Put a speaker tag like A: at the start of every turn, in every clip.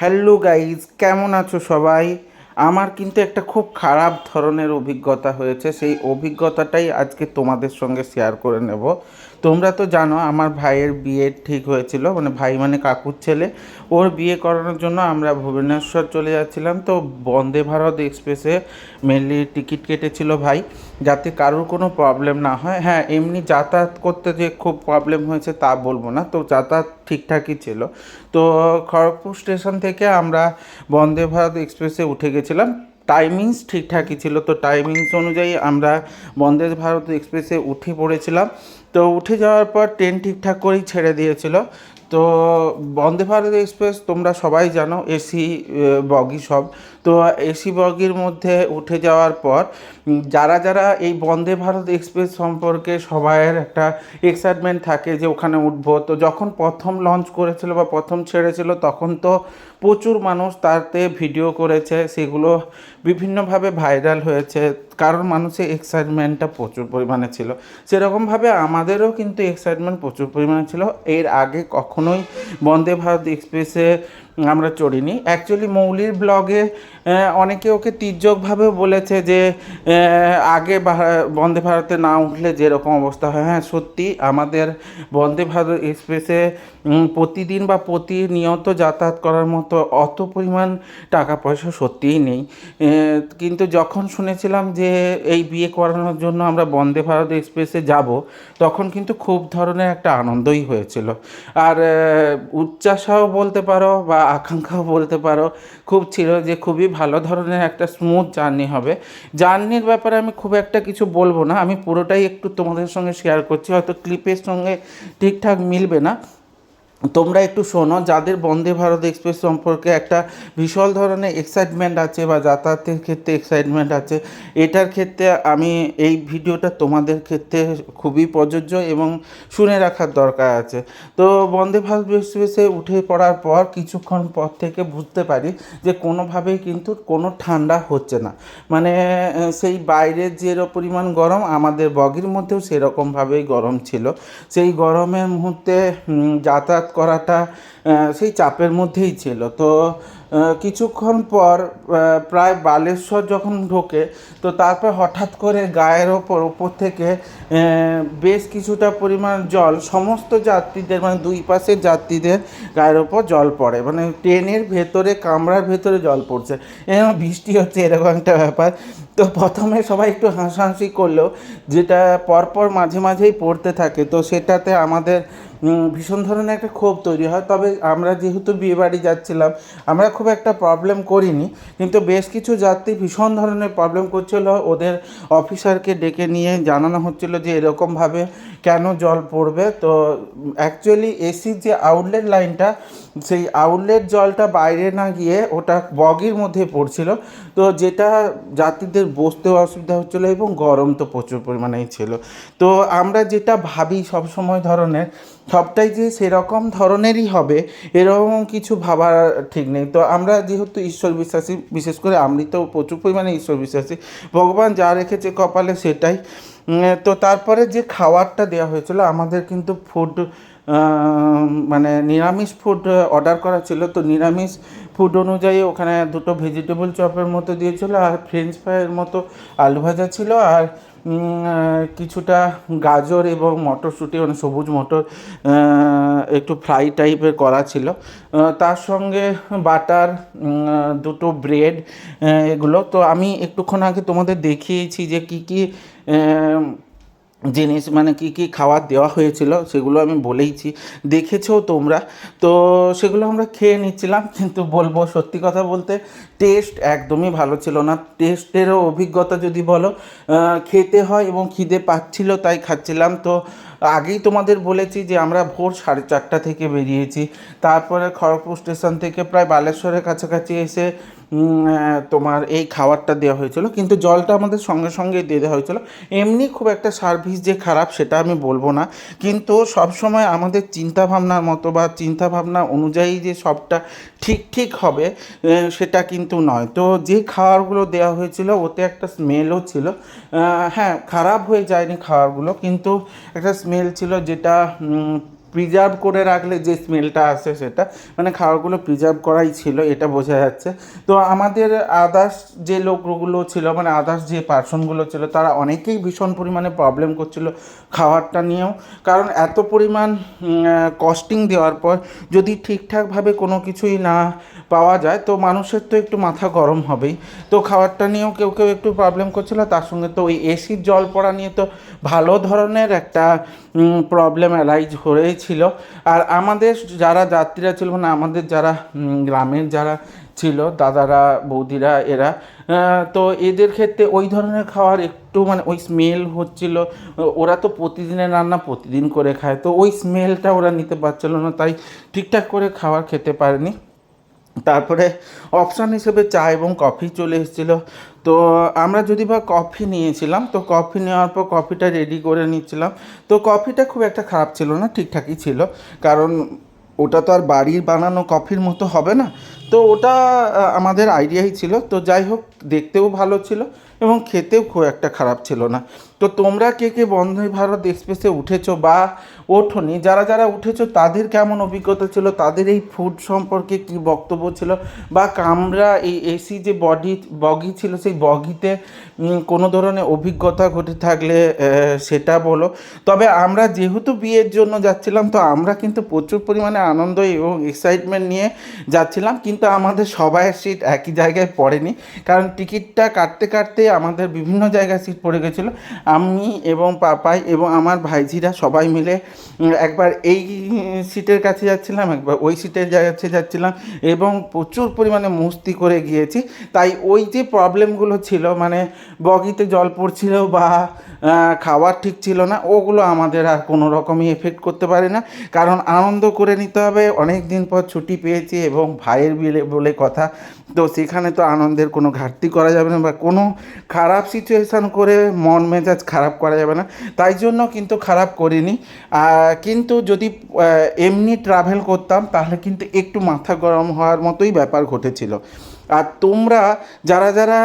A: Hello guys, কেমন আছো সবাই? আমার কিন্তু একটা খুব খারাপ ধরনের অভিজ্ঞতা হয়েছে। সেই অভিজ্ঞতাটাই আজকে তোমাদের সঙ্গে শেয়ার করে নেব। তোমরা তো জানো, আমার ভাইয়ের বিয়ে ঠিক হয়েছিল মানে ভাই মানে কাকুর ছেলে। ওর বিয়ে করানোর জন্য আমরা ভুবনেশ্বর চলে যাচ্ছিলাম। তো বন্দে ভারত এক্সপ্রেসে মেনলি টিকিট কেটেছিল ভাই। যাতে কারোর কোনো প্রবলেম না হয়। হ্যাঁ এমনি যাতায়াত করতে যে খুব প্রবলেম হয়েছে তা বলব না। তো যাতায়াত ঠিকঠাকই ছিল। তো খড়গপুর স্টেশন থেকে আমরা বন্দে ভারত এক্সপ্রেসে উঠে গেছিলাম। টাইমিংস ঠিকঠাকই ছিল। তো টাইমিংস অনুযায়ী আমরা বন্দে ভারত এক্সপ্রেসে উঠে পড়েছিলাম। তো উঠে যাওয়ার পর ট্রেন ঠিকঠাক করেই ছেড়ে দিয়েছিল। তো বন্দে ভারত এক্সপ্রেস তোমরা সবাই জানো, এসি বগি সব। তো এসি বগির মধ্যে উঠে যাওয়ার পর যারা যারা এই বন্দে ভারত এক্সপ্রেস সম্পর্কে সবাইয়ের একটা এক্সাইটমেন্ট থাকে যে ওখানে উঠবো। তো যখন প্রথম লঞ্চ করেছিল বা প্রথম ছেড়েছিল, তখন তো প্রচুর মানুষ তাতে ভিডিও করেছে, সেগুলো বিভিন্নভাবে ভাইরাল হয়েছে। কারণ মানুষের এক্সাইটমেন্টটা প্রচুর পরিমাণে ছিল। সেরকমভাবে আমাদেরও কিন্তু এক্সাইটমেন্ট প্রচুর পরিমাণে ছিল। এর আগে কখনোই বন্দে ভারত এক্সপ্রেসে আমরা চড়িনি। অ্যাকচুয়ালি মৌলির ব্লগে অনেকে ওকে তির্যকভাবে বলেছে যে আগে বন্দে ভারতে না উঠলে যেরকম অবস্থা হয়। হ্যাঁ সত্যি, আমাদের বন্দে ভারত এক্সপ্রেসে প্রতিদিন বা প্রতিনিয়ত যাতায়াত করার মতো অত পরিমাণ টাকা পয়সা সত্যিই নেই। কিন্তু যখন শুনেছিলাম যে, এই বিয়ে করানোর জন্য আমরা বন্দে ভারত এক্সপ্রেসে যাব, তখন কিন্তু খুব ধরনের একটা আনন্দই হয়েছিল। আর উচ্চাসাও বলতে পারো বা আকাঙ্ক্ষাও বলতে পারো। খুব ছিল যে খুবই ভালো ধরনের একটা স্মুথ জার্নি হবে। জার্নির ব্যাপারে আমি খুব একটা কিছু বলব না। আমি পুরোটাই একটু তোমাদের সঙ্গে শেয়ার করছি। হয়তো ক্লিপের সঙ্গে ঠিকঠাক মিলবে না। তোমরা একটু শোনো, যাদের বন্দে ভারত এক্সপ্রেস সম্পর্কে একটা বিশাল ধরনের এক্সাইটমেন্ট আছে বা যাতায়াতের ক্ষেত্রে এক্সাইটমেন্ট আছে, এটার ক্ষেত্রে আমি এই ভিডিওটা তোমাদের ক্ষেত্রে খুবই প্রযোজ্য এবং শুনে রাখার দরকার আছে। তো বন্দে ভারত এক্সপ্রেসে উঠে পড়ার পর কিছুক্ষণ পর থেকে বুঝতে পারি যে কোনোভাবেই কিন্তু কোনো ঠান্ডা হচ্ছে না। মানে সেই বাইরের যে পরিমাণ গরম, আমাদের বগির মধ্যেও সেরকমভাবেই গরম ছিল। সেই গরমের মুহূর্তে যাতায়াত করাটা সেই চাপের মধ্যেই ছিল। তো কিছুক্ষণ পর প্রায় বালেশ্বর যখন ঢোকে, তো তারপর হঠাৎ করে গায়ের ওপর ওপর থেকে বেশ কিছুটা পরিমাণ জল, সমস্ত যাত্রীদের মানে দুই পাশের যাত্রীদের গায়ের ওপর জল পড়ে। মানে ট্রেনের ভেতরে, কামরার ভেতরে জল পড়ছে। এরকম বৃষ্টি হচ্ছে, এরকম একটা ব্যাপার। তো প্রথমে সবাই একটু হাসাহাসি করলেও যেটা পরপর মাঝে মাঝেই পড়তে থাকে। তো সেটাতে আমাদের ভীষণ ধরনের একটা ক্ষোভ তৈরি হয়। তবে আমরা যেহেতু বিয়ে বাড়ি যাচ্ছিলাম, আমরা খুব একটা প্রবলেম করিনি। কিন্তু বেশ কিছু যাত্রী ভীষণ ধরনের প্রবলেম করছিল। ওদের অফিসারকে ডেকে নিয়ে জানানো হচ্ছিল যে এরকমভাবে কেন জল পড়বে। তো অ্যাকচুয়ালি এসির যে আউটলেট লাইনটা সেই আউটলেট জলটা বাইরে না গিয়ে ওটা বগির মধ্যে পড়ছিল। তো যেটা যাত্রীদের বসতেও অসুবিধা হচ্ছিল এবং গরম তো প্রচুর পরিমাণেই ছিল। তো আমরা যেটা ভাবি সব সময় ধরনের সবটাই যে সেরকম ধরনেরই হবে, এরকম কিছু ভাবার ঠিক নেই। তো আমরা যেহেতু ঈশ্বর বিশ্বাসী, বিশেষ করে আমি তো প্রচুর পরিমাণে ঈশ্বর বিশ্বাসী, ভগবান যা রেখেছে কপালে সেটাই। তো তারপরে যে খাবারটা দেওয়া হয়েছিল, আমাদের কিন্তু ফুড মানে নিরামিষ ফুড অর্ডার করা ছিল। তো নিরামিষ ফুড অনুযায়ী ওখানে দুটো ভেজিটেবল চপের মতো দিয়েছিল, আর ফ্রেঞ্চ ফ্রাইয়ের মতো আলু ভাজা ছিল, আর কিছুটা গাজর এবং মটরশুঁটি মানে সবুজ মটর একটু ফ্রাই টাইপের করা ছিল। তার সঙ্গে বাটার দুটো ব্রেড এগুলো। তো আমি একটুক্ষণ আগে তোমাদের দেখিয়েছি যে কী কী জিনিস মানে কি কি খাবার দেওয়া হয়েছিল, সেগুলো আমি বলেইছি। দেখেছ তোমরা? তো সেগুলো আমরা খেয়ে নিচ্ছিলাম, কিন্তু বলব সত্যি কথা বলতে টেস্ট একদমই ভালো ছিল না। টেস্টেরও অভিজ্ঞতা যদি বলো খেতে হয় এবং খিদে পাচ্ছিল তাই খাচ্ছিলাম। তো আগেই তোমাদের বলেছি যে আমরা ভোর সাড়ে চারটা থেকে বেরিয়েছি। তারপরে খড়গপুর স্টেশন থেকে প্রায় বালেশ্বরের কাছাকাছি এসে তোমার এই খাবারটা দেওয়া হয়েছিল। কিন্তু জলটা আমাদের সঙ্গে সঙ্গে দিয়ে দেওয়া হয়েছিল। এমনি খুব একটা সার্ভিস যে খারাপ সেটা আমি বলব না। কিন্তু সব সময় আমাদের চিন্তা ভাবনার মতো বা চিন্তা ভাবনা অনুযায়ী যে সবটা ঠিক ঠিক হবে সেটা কিন্তু নয়। তো যে খাবারগুলো দেওয়া হয়েছিল, ওতে একটা স্মেলও ছিল। হ্যাঁ খারাপ হয়ে যায়নি খাবারগুলো, কিন্তু একটা স্মেল ছিল যেটা প্রিজার্ভ করে রাখলে যে স্মেলটা আসে সেটা মানে খাবারগুলো প্রিজার্ভ করাই ছিল, এটা বোঝা যাচ্ছে। তো আমাদের আদার্স যে লোকগুলো ছিল মানে আদার্স যে পার্সনগুলো ছিল, তারা অনেকেই ভীষণ পরিমাণে প্রবলেম করছিল খাবারটা নিয়েও। কারণ এত পরিমাণ কস্টিং দেওয়ার পর যদি ঠিকঠাকভাবে কোনো কিছুই না পাওয়া যায়, তো মানুষের তো একটু মাথা গরম হবেই। তো খাবারটা নিয়েও কেউ কেউ একটু প্রবলেম করছিল, তার সঙ্গে তো ওই এসির জল পড়া নিয়ে তো ভালো ধরনের একটা প্রবলেম অ্যারাইজ হয়েছিল আর আমাদের যারা যাত্রীরা ছিল মানে আমাদের যারা গ্রামের যারা ছিল, দাদারা, বৌদিরা, এরা তো এদের ক্ষেত্রে ওই ধরনের খাওয়ার একটু মানে ওই স্মেল হচ্ছিল। ওরা তো প্রতিদিনের রান্না প্রতিদিন করে খায়, তো ওই স্মেলটা ওরা নিতে পারছিল না, তাই ঠিকঠাক করে খাবার খেতে পারেনি। তারপরে অপশান হিসেবে চা এবং কফি চলে এসেছিল। তো আমরা যদি বা কফি নিয়েছিলাম, তো কফি নেওয়ার পর কফিটা রেডি করে নিচ্ছিলাম। তো কফিটা খুব একটা খারাপ ছিল না, ঠিকঠাকই ছিল। কারণ ওটা তো আর বাড়ির বানানো কফির মতো হবে না। তো ওটা আমাদের আইডিয়াই ছিল। তো যাই হোক, দেখতেও ভালো ছিল এবং খেতেও খুব একটা খারাপ ছিল না। তো তোমরা কে কে বন্ধে ভারত এক্সপ্রেসে উঠেছো বা ওঠোনি। যারা যারা উঠেছো, তাদের কেমন অভিজ্ঞতা ছিল? তাদের এই ফুড সম্পর্কে কি বক্তব্য ছিল? বা কামরা এই এসি যে বডি বগি ছিল, সেই বগিতে কোনো ধরনের অভিজ্ঞতা ঘটে থাকলে সেটা বলো। তবে আমরা যেহেতু বিয়ের জন্য যাচ্ছিলাম, তো আমরা কিন্তু প্রচুর পরিমাণে আনন্দ এবং এক্সাইটমেন্ট নিয়ে যাচ্ছিলাম, কিন্তু আমাদের সবাইয়ের সিট একই জায়গায় পড়েনি। কারণ টিকিটটা কাটতে কাটতে আমাদের বিভিন্ন জায়গায় সিট পড়ে গেছিল। আমি এবং পাপাই এবং আমার ভাইঝিরা সবাই মিলে একবার এই সিটের কাছে যাচ্ছিলাম, একবার ওই সিটের কাছে যাচ্ছিলাম এবং প্রচুর পরিমাণে মস্তি করে গিয়েছি। তাই ওই যে প্রবলেমগুলো ছিল মানে বগিতে জল পড়ছিল বা খাওয়ার ঠিক ছিল না, ওগুলো আমাদের আর কোনো রকমই এফেক্ট করতে পারে না। কারণ আনন্দ করে নিতে হবে, অনেক দিন পর ছুটি পেয়েছি এবং ভাইয়ের বিলে, বলে কথা তো সেখানে তো আনন্দের কোনো ঘাটতি করা যাবে না বা কোনো খারাপ সিচুয়েশান করে মন মেজাজ খারাপ করা যাবে না। তাই জন্য কিন্তু খারাপ করিনি। কিন্তু যদি এমনি ট্রাভেল করতাম তাহলে কিন্তু একটু মাথা গরম হওয়ার মতোই ব্যাপার ঘটেছিল। আর তোমরা যারা যারা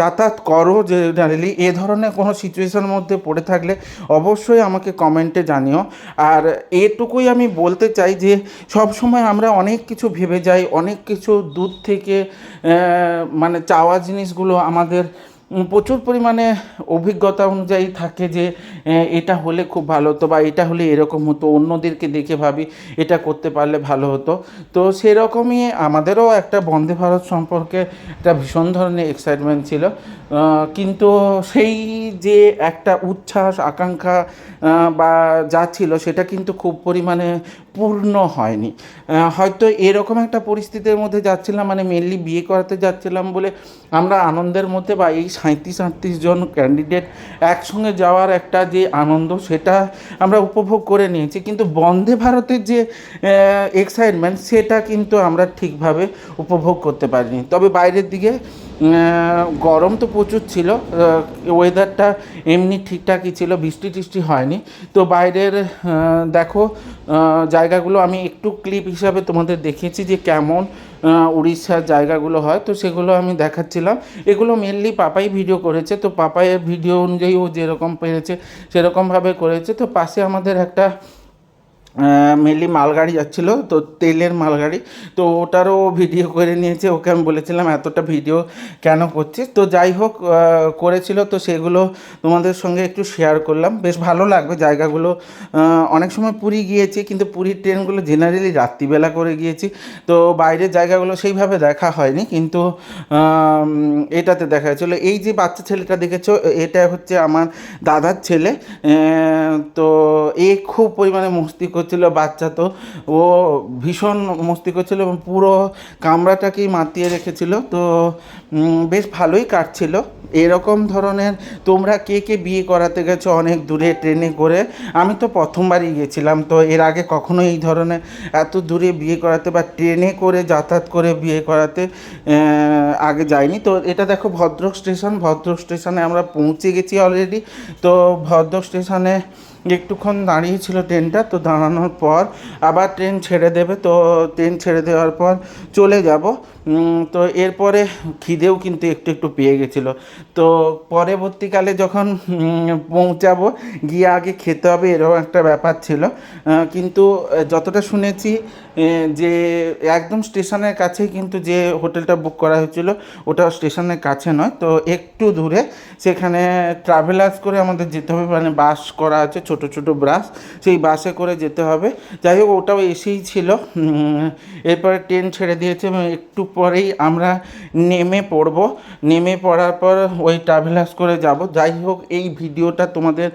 A: যাতায়াত করো জেনারেলি এ ধরনের কোনো সিচুয়েশনের মধ্যে পড়ে থাকলে অবশ্যই আমাকে কমেন্টে জানিও। আর এটুকুই আমি বলতে চাই যে সব সময় আমরা অনেক কিছু ভেবে যাই, অনেক কিছু দূর থেকে মানে চাওয়া জিনিসগুলো আমাদের প্রচুর পরিমাণে অভিজ্ঞতা অনুযায়ী থাকে যে এটা হলে খুব ভালো হতো বা এটা হলে এরকম হতো, অন্যদেরকে দেখে ভাবি এটা করতে পারলে ভালো হতো। তো সেরকমই আমাদেরও একটা বন্দে ভারত সম্পর্কে একটা ভীষণ ধরনের এক্সাইটমেন্ট ছিল। কিন্তু সেই যে একটা উচ্ছ্বাস, আকাঙ্ক্ষা বা যা ছিল সেটা কিন্তু খুব পরিমাণে পূর্ণ হয়নি। হয়তো এরকম একটা পরিস্থিতির মধ্যে যাচ্ছিলাম মানে মেনলি বিয়ে করাতে যাচ্ছিলাম বলে আমরা আনন্দের মধ্যে বা এই সাঁত্রিশ আটত্রিশ জন ক্যান্ডিডেট একসঙ্গে যাওয়ার একটা যে আনন্দ, সেটা আমরা উপভোগ করে নিয়েছি। কিন্তু বন্দে ভারতের যে এক্সাইটমেন্ট সেটা কিন্তু আমরা ঠিকভাবে উপভোগ করতে পারিনি। তবে বাইরের দিকে গরম তো প্রচুর ছিল ওয়েদারটা এমনি ঠিকঠাকই ছিল, বৃষ্টি টিষ্টি হয়নি। তো বাইরের দেখো জায়গাগুলো আমি একটু ক্লিপ হিসাবে তোমাদের দেখিয়েছি যে কেমন উড়িষ্যার জায়গাগুলো হয়, তো সেগুলো আমি দেখাচ্ছিলাম। এগুলো মেনলি পাপাই ভিডিও করেছে, তো পাপাইয়ের ভিডিও অনুযায়ী ও যেরকম পেরেছে, সেরকমভাবে করেছে। তো পাশে আমাদের একটা মেনলি মালগাড়ি যাচ্ছিল, তো তেলের মালগাড়ি। তো ওটারও ভিডিও করে নিয়েছে, ওকে আমি বলেছিলাম এতটা ভিডিও কেন করছিস? তো যাই হোক করেছিল, তো সেগুলো তোমাদের সঙ্গে একটু শেয়ার করলাম। বেশ ভালো লাগবে জায়গাগুলো। অনেক সময় পুরী গিয়েছি, কিন্তু পুরীর ট্রেনগুলো জেনারেলি রাত্রিবেলা করে গিয়েছি। তো বাইরের জায়গাগুলো সেইভাবে দেখা হয়নি, কিন্তু এটাতে দেখা যাচ্ছিল। এই যে বাচ্চা ছেলেটা দেখেছ, এটা হচ্ছে আমার দাদার ছেলে। তো এ খুব পরিমাণে মস্তি করছিল বাচ্চা তো। ও ভীষণ মস্তি করছিল এবং পুরো কামরাটাকেই মাতিয়ে রেখেছিল। তো বেশ ভালোই কাটছিল। এরকম ধরনের তোমরা কে কে বিয়ে করাতে গেছো অনেক দূরে ট্রেনে করে? আমি তো প্রথমবারই গেছিলাম, তো এর আগে কখনো এই ধরনের এত দূরে বিয়ে করাতে বা ট্রেনে করে যাতায়াত করে বিয়ে করাতে আগে যাইনি। তো এটা দেখো ভদ্রক স্টেশন, ভদ্রক স্টেশনে আমরা পৌঁছে গেছি অলরেডি তো ভদ্রক স্টেশনে একটুক্ষণ দাঁড়িয়েছিল ট্রেনটা, তো দাঁড়ানোর পর আবার ট্রেন ছেড়ে দেবে, তো ট্রেন ছেড়ে দেওয়ার পর চলে যাব। তো এরপরে খিদেও কিন্তু একটু একটু পেয়ে গেছিল। তো পরবর্তীকালে যখন পৌঁছাবো, গিয়ে আগে খেতে হবে, এরকম একটা ব্যাপার ছিল। কিন্তু যতটা শুনেছি যে একদম স্টেশনের কাছেই কিন্তু যে হোটেলটা বুক করা হয়েছিল, ওটা স্টেশনের কাছে নয়। তো একটু দূরে সেখানে ট্রাভেলার্স করে আমাদের যেতে হবে মানে বাস করা আছে, ছোট ছোট বাস। সেই বাসে করে যেতে হবে। যাই হোক, ওটাও এসেই ছিল। এরপরে ট্রেন ছেড়ে দিয়েছে একটু পরেই আমরা নেমে পড়ব। নেমে পড়ার পর ওই ট্রাভেলার্স করে যাব। যাই হোক, এই ভিডিওটা তোমাদের,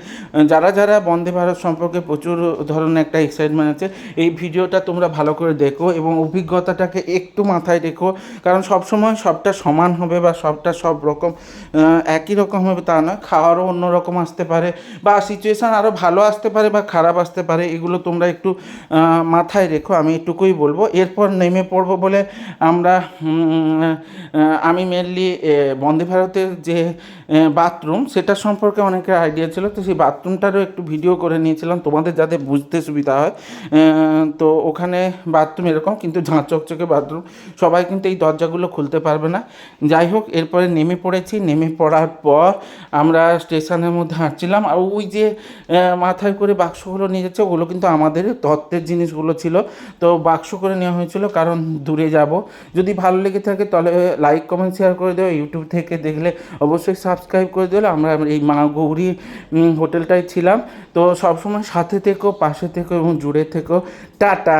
A: যারা যারা বন্দে ভারত সম্পর্কে প্রচুর ধরনের একটা এক্সাইটমেন্ট আছে, এই ভিডিওটা তোমরা ভালো করে দেখো এবং অভিজ্ঞতাটাকে একটু মাথায় রেখো। কারণ সবসময় সবটা সমান হবে বা সবটা সব রকম একই রকম হবে তা নয়। খাওয়ারও অন্য রকম আসতে পারে বা সিচুয়েশান আরও ভালো আসতে পারে বা খারাপ আসতে পারে, এগুলো তোমরা একটু মাথায় রেখো। আমি এটুকুই বলব। এরপর নেমে পড়ব বলে আমরা আমি মেনলি বন্দে ভারতের যে বাথরুম সেটা সম্পর্কে অনেকের আইডিয়া ছিল। তো সেই বাথরুমটারও একটু ভিডিও করে নিয়েছিলাম। তোমাদের যাতে বুঝতে সুবিধা হয়। তো ওখানে বাথরুম এরকম, কিন্তু ঝাঁ চকচকে বাথরুম, সবাই কিন্তু এই দরজাগুলো খুলতে পারবে না। যাই হোক, এরপরে নেমে পড়েছি, নেমে পড়ার পর আমরা স্টেশনের মধ্যে হাঁটছিলাম, আর ওই যে মাথায় করে বাক্সগুলো নিয়ে যাচ্ছে, ওগুলো কিন্তু আমাদের তত্ত্বের জিনিসগুলো ছিল। তো বাক্স করে নেওয়া হয়েছিল, কারণ দূরে যাব। যদি ভালো লেগে থাকে তাহলে লাইক, কমেন্ট, শেয়ার করে দেবো ইউটিউব থেকে দেখলে অবশ্যই সাবস্ক্রাইব করে দিলে আমরা এই মা গৌরী হোটেলটায় ছিলাম। তো সবসময় সাথে থেকো, পাশে থেকো এবং জুড়ে থেকো। টাটা!